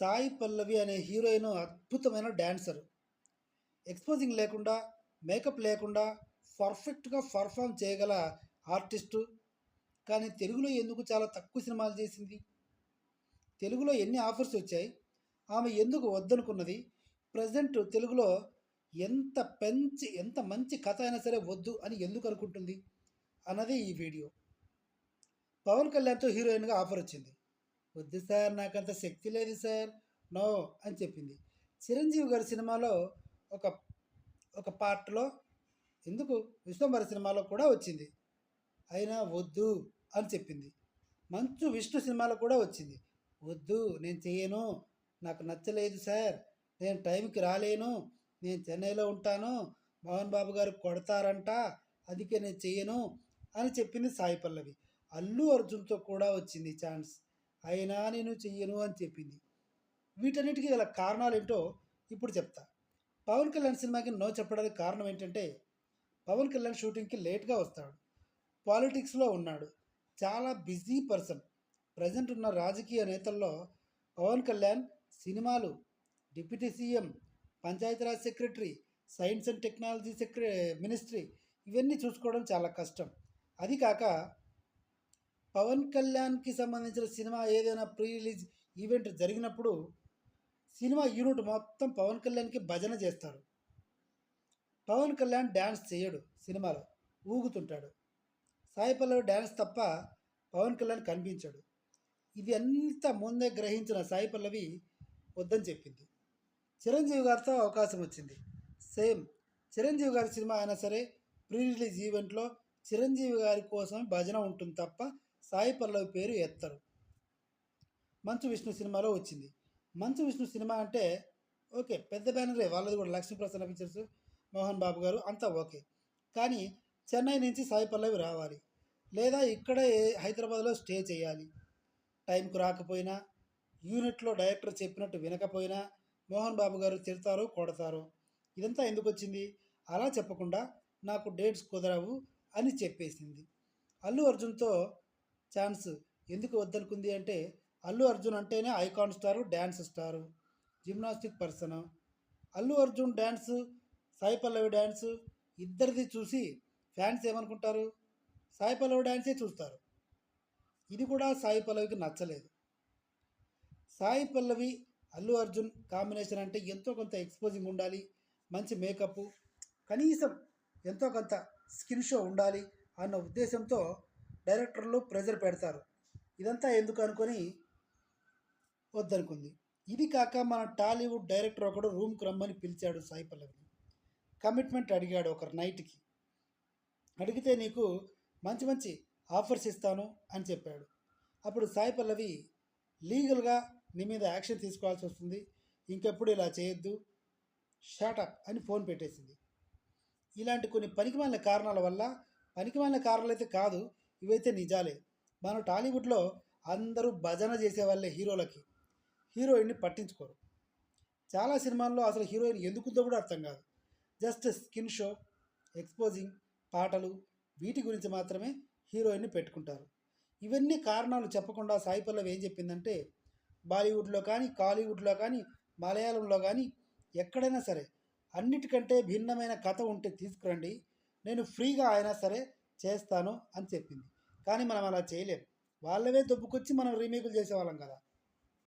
సాయి పల్లవి అనే హీరోయిన్ అద్భుతమైన dancer exposing లేకుండా మేకప్ లేకుండా పర్ఫెక్ట్గా పర్ఫామ్ చేయగల ఆర్టిస్టు. కానీ తెలుగులో ఎందుకు చాలా తక్కువ సినిమాలు చేసింది? తెలుగులో ఎన్ని ఆఫర్స్ వచ్చాయి? ఆమె ఎందుకు వద్దనుకున్నది? ప్రజెంట్ తెలుగులో ఎంత పెంచి ఎంత మంచి కథ అయినా సరే వద్దు అని ఎందుకు అనుకుంటుంది? అన్నది ఈ వీడియో. పవన్ కళ్యాణ్తో హీరోయిన్గా ఆఫర్ వచ్చింది వద్దు సార్ నాకంత శక్తి లేదు సార్ నో అని చెప్పింది. చిరంజీవి గారి సినిమాలో ఒక ఒక పార్ట్లో ఎందుకు విశ్వంబర సినిమాలో కూడా వచ్చింది. అయినా వద్దు అని చెప్పింది. మంచు విష్ణు సినిమాలో కూడా వచ్చింది. వద్దు నేను చేయను నాకు నచ్చలేదు సార్ నేను టైంకి రాలేను నేను చెన్నైలో ఉంటాను మోహన్ బాబు గారు కొడతారంట అందుకే నేను చేయను అని చెప్పింది సాయి పల్లవి. అల్లు అర్జున్తో కూడా వచ్చింది ఛాన్స్. అయినా నేను చెయ్యను అని చెప్పింది. వీటన్నిటికీ గల కారణాలు ఏంటో ఇప్పుడు చెప్తా. పవన్ కళ్యాణ్ సినిమాకి నో చెప్పడానికి కారణం ఏంటంటే పవన్ కళ్యాణ్ షూటింగ్కి లేట్గా వస్తాడు. పాలిటిక్స్లో ఉన్నాడు. చాలా బిజీ పర్సన్. ప్రజెంట్ ఉన్న రాజకీయ నేతల్లో పవన్ కళ్యాణ్ సినిమాలు deputy CM Panchayati Raj secretary science and technology సెక్ర ministry ఇవన్నీ చూసుకోవడం చాలా కష్టం. అది కాక పవన్ కళ్యాణ్కి సంబంధించిన సినిమా ఏదైనా ప్రీ రిలీజ్ ఈవెంట్ జరిగినప్పుడు సినిమా యూనిట్ మొత్తం పవన్ కళ్యాణ్కి భజన చేస్తారు పవన్ కళ్యాణ్ డ్యాన్స్ చేయడు సినిమాలో ఊగుతుంటాడు. సాయి పల్లవి డ్యాన్స్ తప్ప పవన్ కళ్యాణ్ కనిపించాడు. ఇది అంత ముందే గ్రహించిన సాయి పల్లవి వద్దని చెప్పింది. చిరంజీవి గారితో అవకాశం వచ్చింది. సేమ్ చిరంజీవి గారి సినిమా అయినా సరే ప్రీ రిలీజ్ ఈవెంట్లో చిరంజీవి గారి కోసం భజన ఉంటుంది తప్ప సాయి పల్లవి పేరు ఎత్తరు. మంచు విష్ణు సినిమాలో వచ్చింది. మంచు విష్ణు సినిమా అంటే ఓకే పెద్ద బ్యానరే వాళ్ళది కూడా లక్ష్మీ ప్రసన్న పిక్చర్స్ మోహన్ బాబు గారు అంతా ఓకే. కానీ చెన్నై నుంచి సాయి పల్లవి రావాలి. లేదా ఇక్కడే హైదరాబాద్లో స్టే చేయాలి. టైంకు రాకపోయినా యూనిట్లో డైరెక్టర్ చెప్పినట్టు వినకపోయినా మోహన్ బాబు గారు తిడతారు కొడతారు. ఇదంతా ఎందుకు వచ్చింది? అలా చెప్పకుండా నాకు డేట్స్ కుదరవు అని చెప్పేసింది. అల్లు అర్జున్తో ఛాన్స్ ఎందుకు వద్దనుకుంది అంటే అల్లు అర్జున్ అంటేనే icon star dance star gymnastic person. Allu Arjun dance Sai Pallavi dance ఇద్దరిది చూసి ఫ్యాన్స్ ఏమనుకుంటారు? సాయి పల్లవి డ్యాన్సే చూస్తారు. ఇది కూడా సాయి పల్లవికి నచ్చలేదు. సాయి పల్లవి అల్లు అర్జున్ కాంబినేషన్ అంటే ఎంతో కొంత ఎక్స్పోజింగ్ ఉండాలి మంచి మేకప్ కనీసం ఎంతో కొంత స్కిన్ షో ఉండాలి అన్న ఉద్దేశంతో డైరెక్టర్లు ప్రెజర్ పెడతారు. ఇదంతా ఎందుకు అనుకొని వద్దనుకుంది. ఇది కాక మన టాలీవుడ్ డైరెక్టర్ ఒకడు రూమ్కి రమ్మని పిలిచాడు సాయి పల్లవిని. కమిట్మెంట్ అడిగాడు ఒక నైట్కి. అడిగితే నీకు మంచి మంచి ఆఫర్స్ ఇస్తాను అని చెప్పాడు. అప్పుడు సాయి పల్లవి లీగల్గా నీ మీద యాక్షన్ తీసుకోవాల్సి వస్తుంది. ఇంకెప్పుడు ఇలా చేయొద్దు. షాటప్ అని ఫోన్ పెట్టేసింది. ఇలాంటి కొన్ని పనికిమాలిన కారణాల వల్ల పనికిమాలిన కారణాలు అయితే కాదు ఇవైతే నిజాలే. మన టాలీవుడ్లో అందరూ భజన చేసేవాళ్ళే హీరోలకి. హీరోయిన్ని పట్టించుకోరు. చాలా సినిమాల్లో అసలు హీరోయిన్ ఎందుకుందో కూడా అర్థం కాదు. జస్ట్ స్కిన్ షో ఎక్స్పోజింగ్ పాటలు వీటి గురించి మాత్రమే హీరోయిన్ని పెట్టుకుంటారు. ఇవన్నీ కారణాలు చెప్పకుండా సాయి పల్లవి ఏం చెప్పిందంటే బాలీవుడ్లో కానీ కాలీవుడ్లో కానీ మలయాళంలో కానీ ఎక్కడైనా సరే అన్నిటికంటే భిన్నమైన కథ ఉంటే తీసుకురండి. నేను ఫ్రీగా అయినా సరే చేస్తాను అని చెప్పింది. కానీ మనం అలా చేయలేం. వాళ్ళవే దుబ్బుకొచ్చి మనం రీమేకులు చేసేవాళ్ళం కదా.